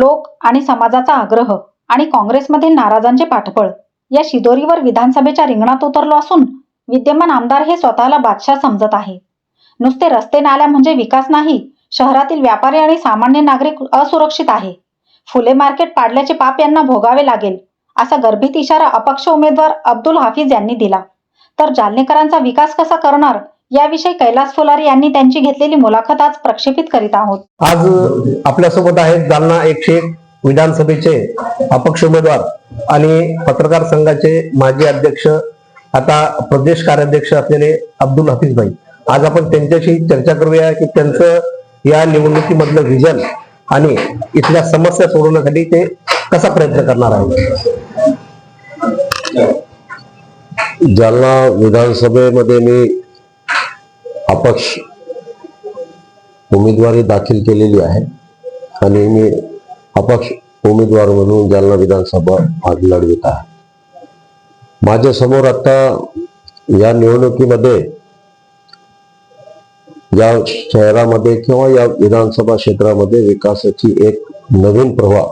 लोक आणि समाजाचा आग्रह आणि काँग्रेसमध्ये नाराजांचे पाठबळ. या शिदोरीवर विधानसभेच्या रिंगणात उतरलो असून विद्यमान आमदार हे स्वतःला बादशाह समजत आहे. नुसते रस्ते नाल्या म्हणजे विकास नाही शहरातील व्यापारी आणि सामान्य नागरिक असुरक्षित आहे. फुले मार्केट पाडल्याचे पाप यांना भोगावे लागेल असा गर्भित इशारा अपक्ष उमेदवार अब्दुल हाफिज यांनी दिला. तर जालनेकरांचा विकास कसा करणार याविषयी कैलास फुलारी यांनी त्यांची घेतलेली मुलाखत आज प्रक्षेपित करीत आहोत. आज आपल्यासोबत आहेत जालना एकशे एक विधानसभेचे अपक्ष उमेदवार आणि पत्रकार संघाचे माजी अध्यक्ष आता प्रदेश कार्याध्यक्ष असलेले अब्दुल हफीज भाई. आज आपण त्यांच्याशी चर्चा करूया की त्यांचं या निवडणुकीमधलं विजन आणि इथल्या समस्या सोडवण्यासाठी ते कसा प्रयत्न करणार आहे जालना विधानसभेमध्ये मी अपक्ष उमेदवारी दाखल केलेली आहे आणि मी अपक्ष उमेदवार म्हणून जालना विधानसभा भाग लढवित आहे. माझ्यासमोर आता या निवडणुकीमध्ये या शहरामध्ये किंवा या विधानसभा क्षेत्रामध्ये विकासाची एक नवीन प्रवाह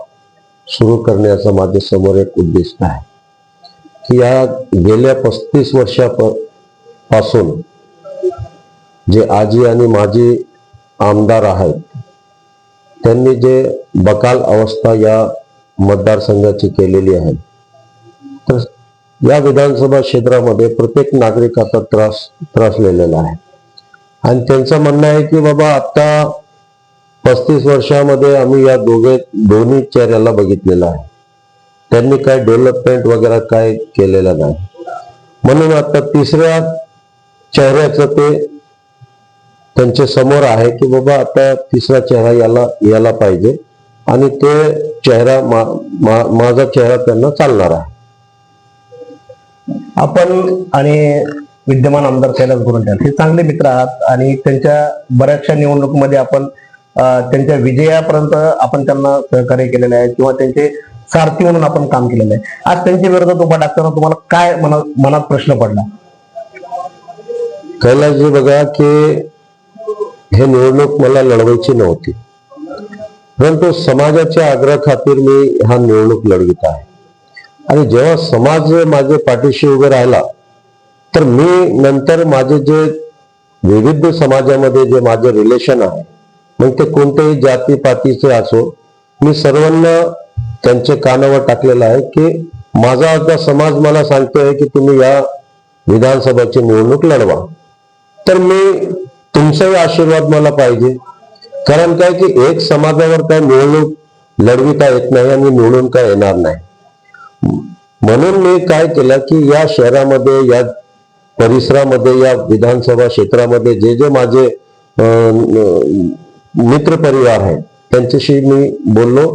सुरू करण्याचा माझ्यासमोर एक उद्दिष्ट आहे. की या गेल्या पस्तीस वर्षापासून जे आजी आणि माजी आमदार आहेत त्यांनी जे बकाल अवस्था या मतदारसंघाची केलेली आहे तर या विधानसभा क्षेत्रामध्ये प्रत्येक नागरिकाचा त्रास त्रासलेला आहे. आणि त्यांचं म्हणणं आहे की बाबा आता पस्तीस वर्षामध्ये आम्ही या दोघे दोन्ही चेहऱ्याला बघितलेलं आहे. त्यांनी काय डेव्हलपमेंट वगैरे काय केलेलं नाही. म्हणून आता तिसऱ्या चेहऱ्याचं ते त्यांच्यासमोर आहे की बाबा आता तिसरा चेहरा याला याला पाहिजे. आणि ते चेहरा मा, मा, माझा चेहरा त्यांना चालणार आहे. आपण आणि विद्यमान आमदार कैलास गोरंट्याल हे चांगले मित्र आहात आणि त्यांच्या बऱ्याचशा निवडणुकीमध्ये आपण त्यांच्या विजयापर्यंत आपण त्यांना सहकार्य केलेलं आहे किंवा त्यांचे सारथी म्हणून आपण काम केलेलं आहे. आज त्यांच्या विरोधात उभा टाकताना तुम्हाला काय मनात मनात प्रश्न पडला? कैलासजी बघा की हे निवडणूक मला लढवायची नव्हती. परंतु समाजाच्या आग्रह खातीर मी हा निवडणूक लढवित आहे. आणि जेव्हा समाज माझे पाठीशी उभे राहिला तर मी नंतर माझे जे विविध समाजामध्ये जे माझे रिलेशन आहे मग ते कोणत्याही जाती पातीचे असो मी सर्वांना त्यांचे कानावर टाकलेलं आहे की माझा आता समाज मला सांगतोय की तुम्ही या विधानसभेची निवडणूक लढवा. तर मी तुमचाही आशीर्वाद मला पाहिजे. कारण काय की एक समाजावर काय निवडणूक लढविता येत नाही आणि निवडून काय येणार नाही. म्हणून मी काय केलं की या शहरामध्ये या परिसरामध्ये या विधानसभा क्षेत्रामध्ये जे जे माझे मित्र परिवार आहेत त्यांच्याशी मी बोललो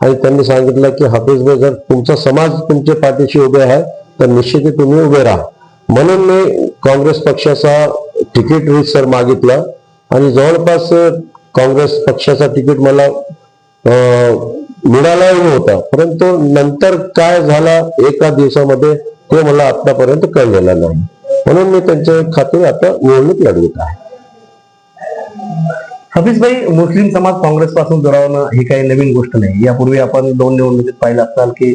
आणि त्यांनी सांगितलं की हाफिज भाई जर तुमचा समाज तुमच्या पाठीशी उभे आहे तर निश्चित तुम्ही उभे राहा. म्हणून मी काँग्रेस पक्षाचा तिकीट सर मागितलं. आणि जवळपास काँग्रेस पक्षाचा तिकीट मला मिळालाही नव्हता. परंतु नंतर काय झाला एका दिवसामध्ये ते मला आतापर्यंत कळलेलं नाही. म्हणून मी त्यांच्या खातीर आता निवडणूक लढवत आहे. हफीज भाई मुस्लिम समाज काँग्रेस पासून दुरावणं ही काही नवीन गोष्ट नाही. यापूर्वी आपण दोन निवडणुकीत पाहिलं असाल की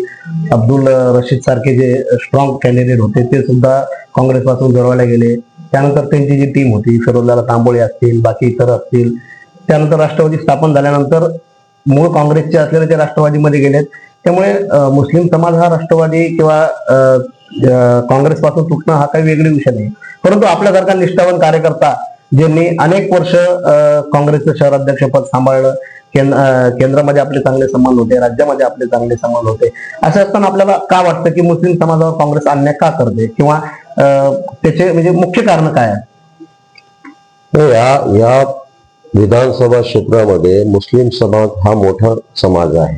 अब्दुल रशीद सारखे जे स्ट्रॉंग कॅन्डिडेट होते ते सुद्धा काँग्रेस पासून दुरावले गेले. त्यानंतर त्यांची जी टीम होती फिरोजला तांबोळे असतील बाकी इतर असतील त्यानंतर राष्ट्रवादी स्थापन झाल्यानंतर मूळ काँग्रेसचे असलेले ते राष्ट्रवादीमध्ये गेलेत त्यामुळे मुस्लिम समाज हा राष्ट्रवादी किंवा काँग्रेस पासून तुटणं हा काही वेगळी विषय नाही. परंतु आपल्यासारखा निष्ठावान कार्यकर्ता ज्यांनी अनेक वर्ष अं, काँग्रेसचं शहराध्यक्षपद सांभाळलं केंद्र केंद्रामध्ये आपले चांगले संबंध होते राज्यामध्ये आपले चांगले संबंध होते असं असताना आपल्याला का वाटतं की मुस्लिम समाजावर काँग्रेस अन्याय का करते? किंवा त्याचे म्हणजे मुख्य कारण काय या या विधानसभा क्षेत्रामध्ये मुस्लिम समाज हा मोठा समाज आहे.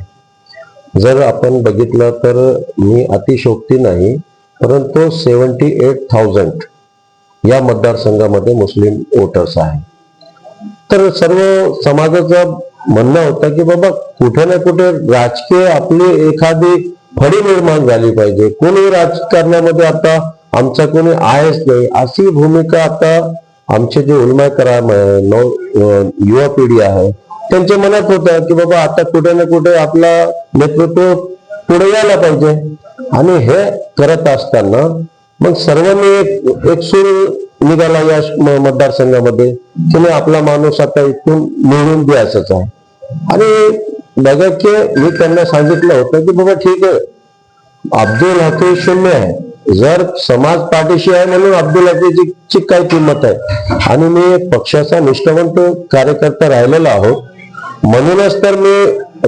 जर आपण बघितलं तर मी अतिशोक्ती नाही परंतु सेवन्टी एट थाउजंड या मतदारसंघामध्ये मुस्लिम वोटर्स आहे. तर सर्व समाजाचं म्हणणं होतं की बाबा कुठे ना कुठे राजकीय आपली एखादी फळी निर्माण झाली पाहिजे. कोणी राजकारणामध्ये आता आमचा कोणी आहेच नाही. अशी भूमिका आता आमचे जे उलमा कराम नव युवा पिढी आहे त्यांच्या मनात होतं की बाबा आता कुठे ना कुठे आपला नेतृत्व पुढे यायला पाहिजे. आणि हे करत असताना मग सर्वांनी एक एक सूर निघाला या मतदारसंघामध्ये. की नाही आपला माणूस आता इथून निवडून द्यायचाच आहे. आणि बघा की मी त्यांना सांगितलं होतं की बाबा ठीक आहे अब्दुल हफीज शून्य आहे. जर समाज पाठीशी आहे म्हणून अब्दुल अजीजची काय किंमत आहे. आणि मी पक्षाचा निष्ठावंत कार्यकर्ता राहिलेला आहोत. म्हणूनच तर मी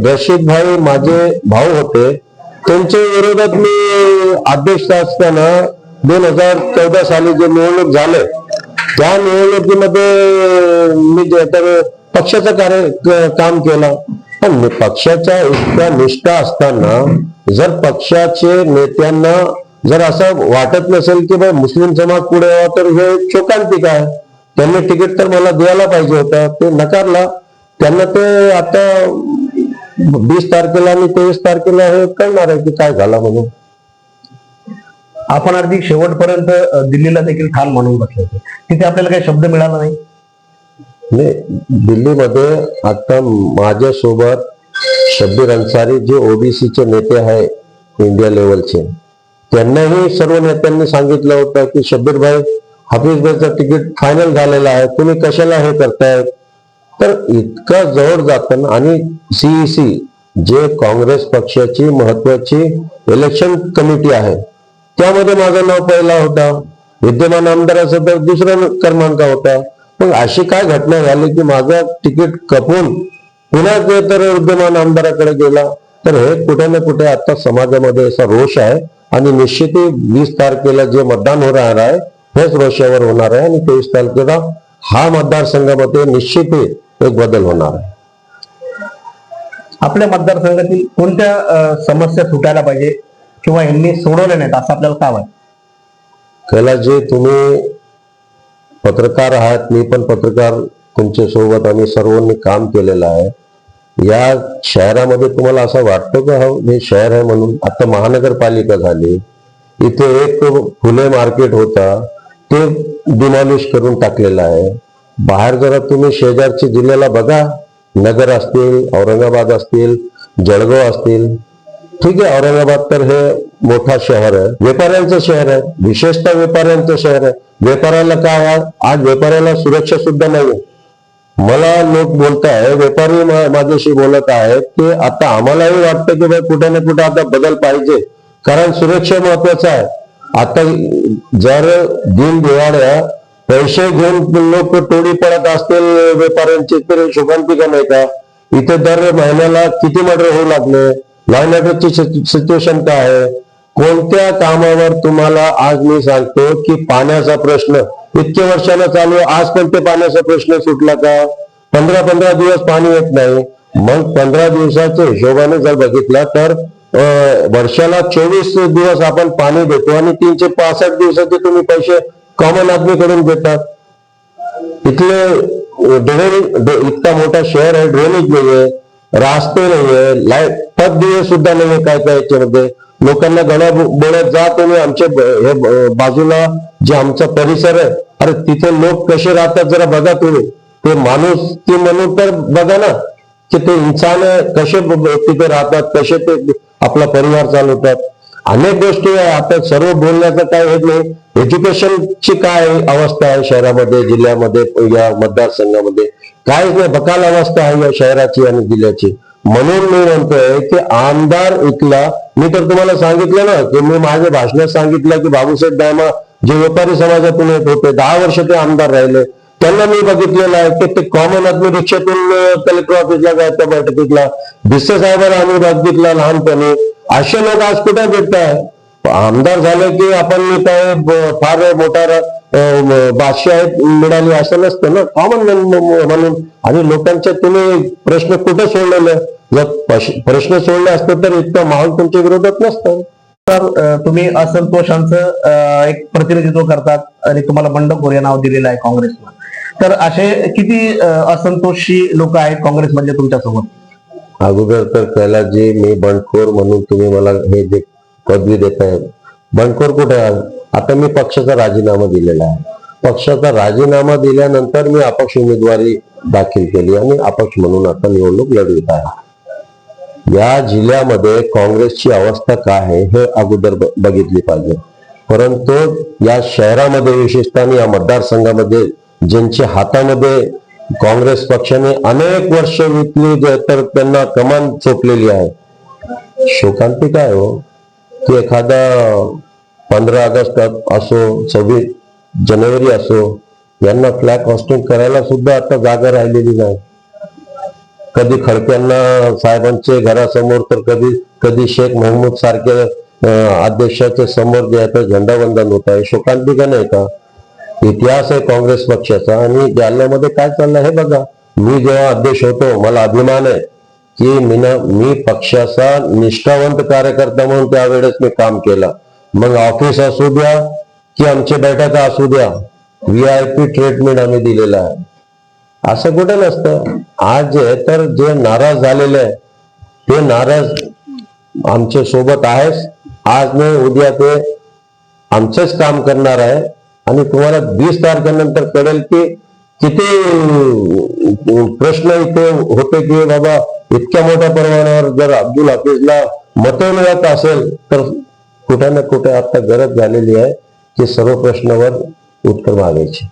रशीद भाई माझे भाऊ होते. त्यांच्या विरोधात मी अध्यक्ष असताना दोन हजार चौदा साली जे निवडणूक झाले त्या निवडणुकीमध्ये मी जे तर पक्षाचं कार्य काम केलं. पण पक्षाच्या इतक्या निष्ठा असताना जर पक्षाचे नेत्यांना जर असं वाटत नसेल की बाई मुस्लिम समाज पुढे यावा तर हे शोकांतिक आहे. त्यांनी तिकीट तर मला द्यायला पाहिजे होतं ते नकारला. त्यांना ते आता वीस तारखेला आणि तेवीस तारखेला हे कळणार आहे की काय झाला म्हणून. आपण अगदी शेवटपर्यंत दिल्लीला देखील ठाण मानून बसले होते. तिथे आपल्याला काही शब्द मिळाला नाही? नाही दिल्लीमध्ये आता माझ्यासोबत शब्बीर अन्सारी जे ओबीसीचे नेते आहे इंडिया लेवलचे त्यांनाही सर्व नेत्यांनी सांगितलं होतं की शब्बीर भाई हाफिज भाईचं तिकीट फायनल झालेलं आहे. तुम्ही कशाला हे करताय तर इतकं जवळ जातं आणि सीईसी जे काँग्रेस पक्षाची महत्वाची इलेक्शन कमिटी आहे त्यामध्ये माझं नाव पहिला होता. विद्यमान आमदाराचा तर दुसरा क्रमांक होता. मग अशी काय घटना झाली की माझं तिकीट कपून पुन्हा ते तर विद्यमान आमदाराकडे गेला तर हे कुठे ना कुठे आता समाजामध्ये असा रोष आहे. आणि निश्चितही वीस तारखेला जे मतदान होणार आहे हेच रोषावर होणार आहे आणि तेवीस तारखेला हा मतदारसंघामध्ये निश्चितही एक बदल होणार आहे. आपल्या मतदारसंघातील कोणत्या समस्या सुटायला पाहिजे किंवा यांनी सोडवल्या नाहीत असं आपल्याला काय वाटतं? कैलासजी तुम्ही पत्रकार आहात मी पण पत्रकार तुमच्यासोबत आम्ही सर्वांनी काम केलेलं आहे. या शहरामध्ये तुम्हाला असं वाटतं का हो? हे शहर आहे म्हणून. आता महानगरपालिका झाली. इथे एक फुले मार्केट होता. ते डिमॉलिश करून टाकलेलं आहे. बाहेर जरा तुम्ही शेजारच्या जिल्ह्याला बघा. नगर असतील औरंगाबाद असतील जळगाव असतील. ठीक आहे औरंगाबाद तर हे मोठा शहर आहे. व्यापाऱ्यांचं शहर आहे. विशेषतः व्यापाऱ्यांचं शहर आहे. व्यापाऱ्याला काय आज व्यापाऱ्याला सुरक्षा सुद्धा नाही मला लोक बोलताय व्यापारी माझ्याशी बोलत आहेत की आता आम्हालाही वाटतं की बाई कुठे ना कुठे आता बदल पाहिजे. कारण सुरक्षा महत्वाचं आहे. आता जर दिन दिवाळ्या पैसे घेऊन लोक टोळी पडत असतील व्यापाऱ्यांचे तर शोकांतिका नाही का? इथे दर महिन्याला किती मर्डर होऊ लागले? लॉ मॅटरची सिच्युएशन काय आहे? कोणत्या कामावर तुम्हाला आज मी सांगतो की पाण्याचा प्रश्न इतक्या वर्षाला चालू आज पण ते पाण्याचा प्रश्न सुटला का? पंधरा पंधरा दिवस पाणी येत नाही. मग पंधरा दिवसाच्या हिशोबाने जर बघितला तर वर्षाला चोवीस दिवस आपण पाणी देतो आणि तीनशे पासष्ट दिवसाचे तुम्ही पैसे कॉमन आदमीकडून देतात. इथले ड्रेनेज इतका मोठा शहर आहे ड्रेनेज नाहीये रास्ते नाहीये लाइट पद दिवस सुद्धा नाहीये काय काय याच्यामध्ये. लोकांना गळ्या बोळ्यात जा तुम्ही. आमच्या हे बाजूला जे आमचा परिसर आहे अरे तिथे लोक कसे राहतात जरा बघा तुम्ही. ते माणूस ते म्हणून तर बघा ना की ते इन्सान कसे तिथे राहतात कसे ते आपला परिवार चालवतात. अनेक गोष्टी आहे. आता सर्व बोलण्याचं काय होत नाही. एज्युकेशनची काय अवस्था आहे शहरामध्ये जिल्ह्यामध्ये या मतदारसंघामध्ये? काहीच नाही. बकाल अवस्था आहे या शहराची आणि जिल्ह्याची. म्हणून मी म्हणतोय की आमदार इथला मी तर तुम्हाला सांगितलं ना की मी माझ्या भाषणात सांगितलं की बाबूसाहेब दामा जे व्यापारी समाजातून येत होते दहा वर्ष ते आमदार राहिले. त्यांना मी बघितलेलं आहे की ते कॉमन आदमी रिक्षातून कलेक्टर ऑफिसला जायच्या बैठकीतला. भिसे साहेबांना आम्ही बघितला लहानपणी. असे लोक आज कुठे भेटत आहे आमदार झाले की आपण काय फार मोठा अं, आहेत मिळाली असं नसतं ना. कॉमन म्हणून. आणि लोकांचे तुम्ही प्रश्न कुठे सोडलेले? जर प्रश्न सोडले असते तर इतकं माहोल तुमच्या विरोधात नसतं. तर तुम्ही असंतोषांचं एक प्रतिनिधित्व करतात आणि तुम्हाला बंडखोर हे नाव दिलेलं आहे काँग्रेसला. तर असे किती असंतोषी लोक आहेत काँग्रेसमधले तुमच्यासोबत? अगोदर तर कैलासजी मी बंडखोर म्हणून तुम्ही मला हे जे पदवी देताय बंडखोर कुठे आहे? आता मी पक्षाचा राजीनामा दिलेला आहे. पक्षाचा राजीनामा दिल्यानंतर मी अपक्ष उमेदवारी दाखल केली आणि अपक्ष म्हणून आता निवडणूक लढवित आहे. या जिल्ह्यामध्ये काँग्रेसची अवस्था काय आहे हे अगोदर ब- बघितली पाहिजे. परंतु या शहरामध्ये विशेषतः या मतदारसंघामध्ये ज्यांच्या हातामध्ये काँग्रेस पक्षाने अनेक वर्ष विकली तर त्यांना कमान चोपलेली आहे. शोकांतिक आहे हो? की एखादा पंधरा ऑगस्ट असो सव्वीस जानेवारी असो यांना फ्लॅग हॉस्टिंग करायला सुद्धा आता जागा राहिलेली नाही. कधी खडक्यांना साहेबांचे घरासमोर तर कधी कधी शेख महमूद सारखे अध्यक्षाच्या समोर जे आहे ते झेंडावंदन होत आहे. शोकांतिका नाही का? इतिहास आहे काँग्रेस पक्षाचा आणि जालन्यामध्ये काय चाललंय हे बघा. मी जेव्हा अध्यक्ष होतो मला अभिमान आहे की मी ना मी पक्षाचा निष्ठावंत कार्यकर्ता म्हणून त्यावेळेस मी काम केलं. मग ऑफिस असू द्या की आमच्या बैठका असू द्या. व्ही आय पी ट्रीटमेंट आम्ही दिलेला आहे. असं कुठे नसतं. आज जे तर जे नाराज झालेले आहे ते नाराज आमच्यासोबत आहेच आज नाही उद्या ते आमचंच काम करणार आहे. आणि तुम्हाला वीस तारखेनंतर कळेल की किती प्रश्न इथे होते की बाबा इतक्या मोठ्या प्रमाणावर जर अब्दुल हाफिजला मतं मिळत असेल तर कुठे ना कुठे आता गरज झालेली आहे की सर्व प्रश्नावर उत्तर मागायची.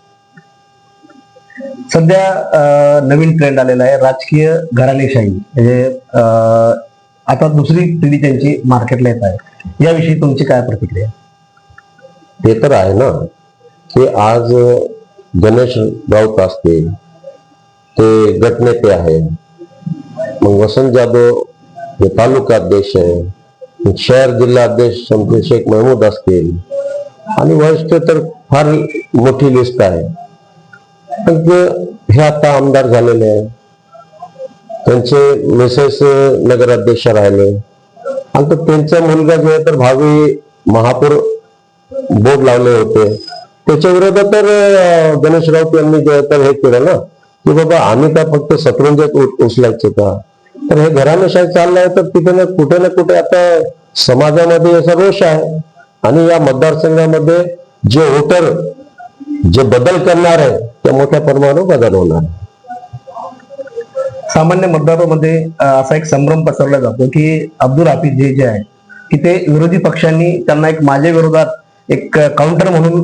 सध्या नवीन ट्रेंड आलेला आहे राजकीय घराणेशाही म्हणजे अं, आता दुसरी पिढी त्यांची मार्केटला येत आहे. याविषयी तुमची काय प्रतिक्रिया? ते तर आहे ना. की आज गणेश राऊत असतील ते गटनेते आहे मग वसंत जाधव हे तालुका अध्यक्ष आहे. शहर जिल्हा अध्यक्ष समते शेख महमूद असतील. आणि वरिष्ठ तर फार मोठी लिस्ट आहे. पण ते हे आता आमदार झालेले आहे त्यांचे मिसेस नगराध्यक्ष राहिले. आणि तर त्यांचा मुलगा जो आहे तर भावी महापौर बोर्ड लावले होते. त्याच्या विरोधात तर गणेश राऊत यांनी जे आहे तर हे केलं ना की बाबा आम्ही काय फक्त सतरंजात उ- उचलायचे का? तर हे घराण्याशाही चाललंय तर तिथे ना कुठे ना कुठे आता समाजामध्ये याचा रोष आहे. आणि या मतदारसंघामध्ये जे वोटर जे बदल करणार आहे त्या मोठ्या प्रमाणावर बदल होणार. सामान्य मतदारामध्ये असा एक संभ्रम पसरला जातो की अब्दुल हाफिज जे जे आहे की ते विरोधी पक्षांनी त्यांना एक माझ्या विरोधात एक काउंटर म्हणून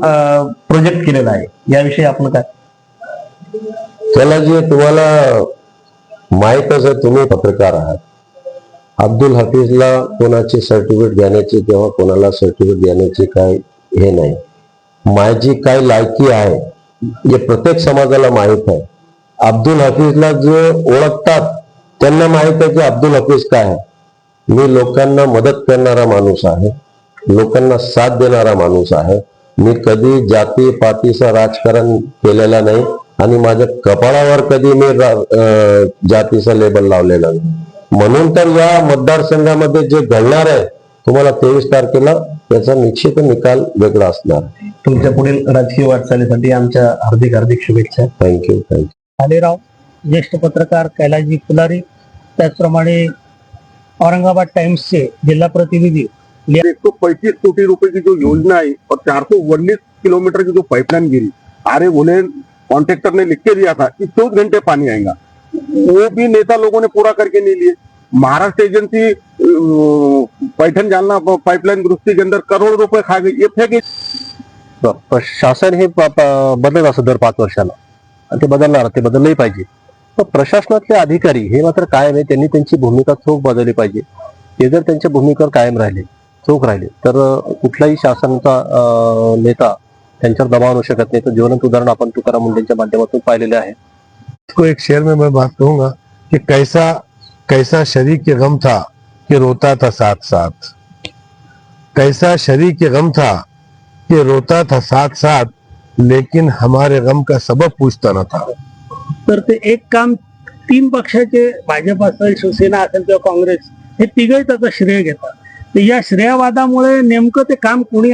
प्रोजेक्ट केलेला आहे. याविषयी आपण काय? त्याला जे तुम्हाला माहीतच आहे तुम्ही पत्रकार आहात. अब्दुल हफीजला कोणाचे सर्टिफिकेट देण्याची किंवा कोणाला सर्टिफिकेट देण्याची काय हे नाही. माझी काय लायकी आहे. हे प्रत्येक समाजाला माहीत आहे. अब्दुल हफीजला जे ओळखतात त्यांना माहीत आहे की अब्दुल हफीज काय आहे. मी लोकांना मदत करणारा माणूस आहे. लोकांना साथ देणारा माणूस आहे. मी कधी जाती पातीचं राजकारण केलेलं नाही आणि माझ्या कपाळावर कधी मी जातीचा जातीचं लेबल लावलेलं नाही. म्हणून तर या मतदारसंघामध्ये जे घडणार आहे तुम्हाला तेवीस तारखेला त्याचा निश्चित निकाल वेगळा असणार. तुमच्या पुढील राजकीय वाटचालीसाठी आमच्या हार्दिक हार्दिक शुभेच्छा. थँक्यू थँक्यू ज्येष्ठ पत्रकार कैलासजी फुलारी त्याचप्रमाणे औरंगाबाद टाइम्सचे जिल्हा प्रतिनिधी एक सौ पैंतीस कोटी रुपए की जो योजना है और चार सौ उन्नीस किलोमीटर की जो पाइपलाइन गिरी आरे बोले कॉन्ट्रेक्टर ने लिख के दिया था कि चौदह घंटे पानी आएगा. वो भी नेता लोगों ने पूरा करके नहीं लिए. महाराष्ट्र एजेंसी अं, पैठण जालना पाइपलाइन दुरुस्ती के अंदर करोड़ रुपए खा गई. ये फेंके शासन हे बदलत असतं दर पाच वर्षाला. आणि ते बदलणार ते बदललंही पाहिजे. पण प्रशासनातले अधिकारी हे मात्र कायम आहे त्यांनी त्यांची भूमिका चोख बदलली पाहिजे. हे जर त्यांच्या भूमिकेवर कायम राहिले चोख राहिले तर कुठलाही शासनाचा नेता त्यांच्यावर दबाव आणू शकत नाही. तर जीवनात उदाहरण आपण तुकाराम मुंडेंच्या माध्यमातून पाहिलेले आहे. तो एक शेर में मैं बात कहूंगा कि कैसा कैसा शरीर के गम था कि रोता था साथ साथ कैसा शरीर के गम था कि रोता था साथ साथ लेकिन हमारे गम का सबब पूछता न था। तर ते एक काम तीन पक्षाचे भाजप असेल शिवसेना असेल किंवा काँग्रेस हे तिघही त्याचं श्रेय घेतात. या श्रेयवादामुळे नेमकं ते काम कुणी